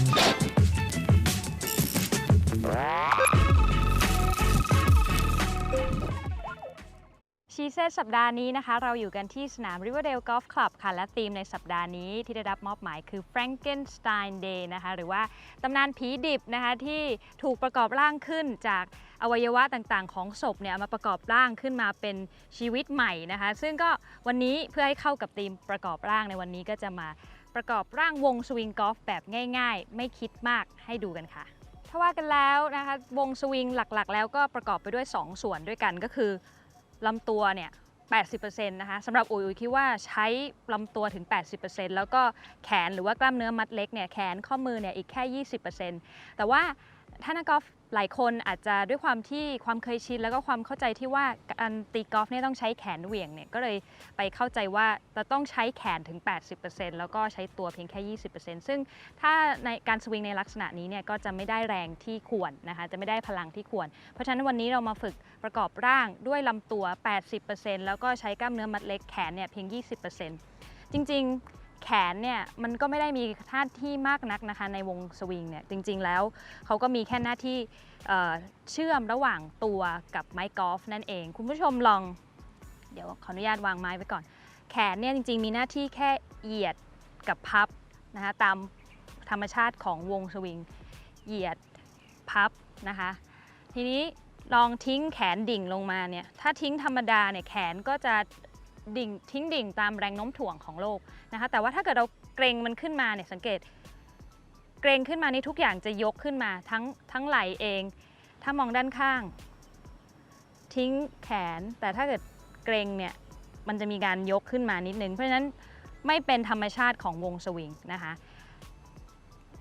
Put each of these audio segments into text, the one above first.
ชีเซสัปดาห์นี้นะคะ เราอยู่กันที่สนาม Riverdale Golf Club ค่ะ และธีมในสัปดาห์นี้ที่ได้รับมอบหมายคือ Frankenstein Day นะคะ หรือว่าตำนานผีดิบนะคะที่ถูกประกอบร่างขึ้นจากอวัยวะต่างๆ ของศพเนี่ยมาประกอบร่างขึ้นมาเป็นชีวิตใหม่นะคะ ซึ่งก็วันนี้เพื่อให้เข้ากับธีมประกอบร่างในวันนี้ก็จะมาประกอบร่างวงสวิงกอล์ฟแบบง่ายๆ ไม่คิดมากให้ดูกันค่ะ ถ้าว่ากันแล้วนะคะวงสวิงหลักๆ แล้วก็ประกอบไปด้วย 2 ส่วนด้วยกันก็คือลำตัวเนี่ย80%นะคะสำหรับอุ๋ยอุ๋ยคิดว่าใช้ลำตัวถึง 80%แล้วก็แขนหรือว่ากล้ามเนื้อมัดเล็กเนี่ยแขนข้อมือเนี่ยอีกแค่ 20%แต่ว่า ถ้านักกอล์ฟหลายคนอาจจะด้วยความที่ความเคยชินแล้วก็ความเข้าใจที่ว่าการตีกอล์ฟเนี่ยต้องใช้แขนเหวี่ยงเนี่ยก็เลยไปเข้าใจว่าจะต้องใช้แขนถึง 80%แล้วก็ใช้ตัวเพียงแค่ 20%ซึ่งถ้าในการสวิงในลักษณะนี้เนี่ยก็จะไม่ได้แรงที่ควรนะคะจะไม่ได้พลังที่ควร เพราะฉะนั้นวันนี้เรามาฝึกประกอบร่างด้วยลำตัว 80%แล้วก็ใช้กล้ามเนื้อมัดเล็กแขนเนี่ยเพียง 20%จริงๆ แขนเนี่ยมันก็ไม่ได้มีท่าที่มากนักนะคะในวงสวิงเนี่ยจริง ๆ แล้วเขาก็มีแค่หน้าที่เเชื่อมระหว่างตัวกับไม้กอล์ฟนั่นเอง คุณผู้ชมลอง เดี๋ยวขออนุญาตวางไม้ไว้ก่อน แขนเนี่ยจริง ๆ มีหน้าที่แค่เหยียดกับพับนะคะตามธรรมชาติของวงสวิง เหยียดพับนะคะ ทีนี้ลองทิ้งแขนดิ่งลงมาเนี่ยถ้าทิ้งธรรมดาเนี่ยแขนก็จะ ดิ่งทิ้งดิ่งตามแรงโน้มถ่วงของโลกนะคะ แต่ว่าถ้าเกิดเราเกรงมันขึ้นมาเนี่ยสังเกต เกรงขึ้นมานี่ทุกอย่างจะยกขึ้นมาทั้งทั้งไหลเอง ถ้ามองด้านข้าง ทิ้งแขน แต่ถ้าเกิดเกรงเนี่ยมันจะมีการยกขึ้นมานิดนึง เพราะฉะนั้นไม่เป็นธรรมชาติของวงสวิงนะคะ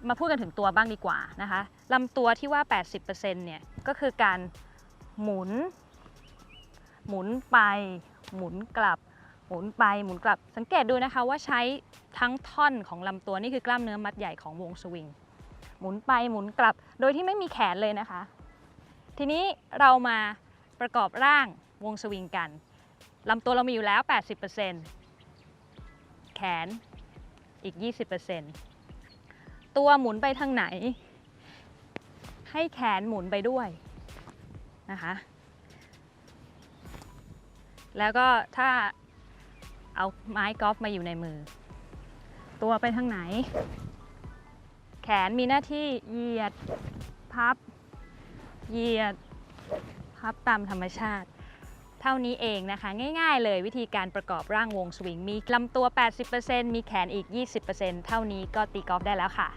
มาพูดกันถึงตัวบ้างดีกว่านะคะลำตัวที่ว่า 80%เนี่ยก็คือการหมุน หมุนไป หมุนกลับ หมุนไปหมุนกลับสังเกตดูนะคะว่าใช้ทั้งท่อนของลำตัวนี่คือกล้ามเนื้อมัดใหญ่ของวงสวิงหมุนไปหมุนกลับ โดยที่ไม่มีแขนเลยนะคะ ทีนี้เรามาประกอบร่างวงสวิงกันลำตัวเรามีอยู่แล้ว 80%แขนอีก 20%ตัวหมุนไปทางไหน ให้แขนหมุนไปด้วยนะคะ แล้วก็ถ้า เอาไม้กอล์ฟมาอยู่ในมือ ตัวไปทางไหน แขนมีหน้าที่เหยียด พับ เหยียด พับตามธรรมชาติ เท่านี้เองนะคะ ง่าย ๆ เลยวิธีการประกอบร่างวงสวิง มีลำตัว 80%มีแขนอีก 20%เท่านี้ก็ตีกอล์ฟได้แล้วค่ะ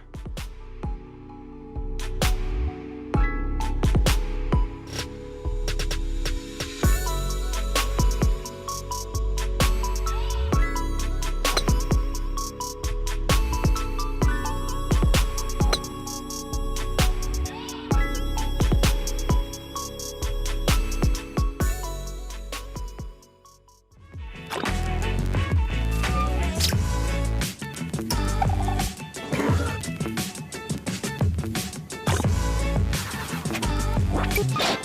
It's...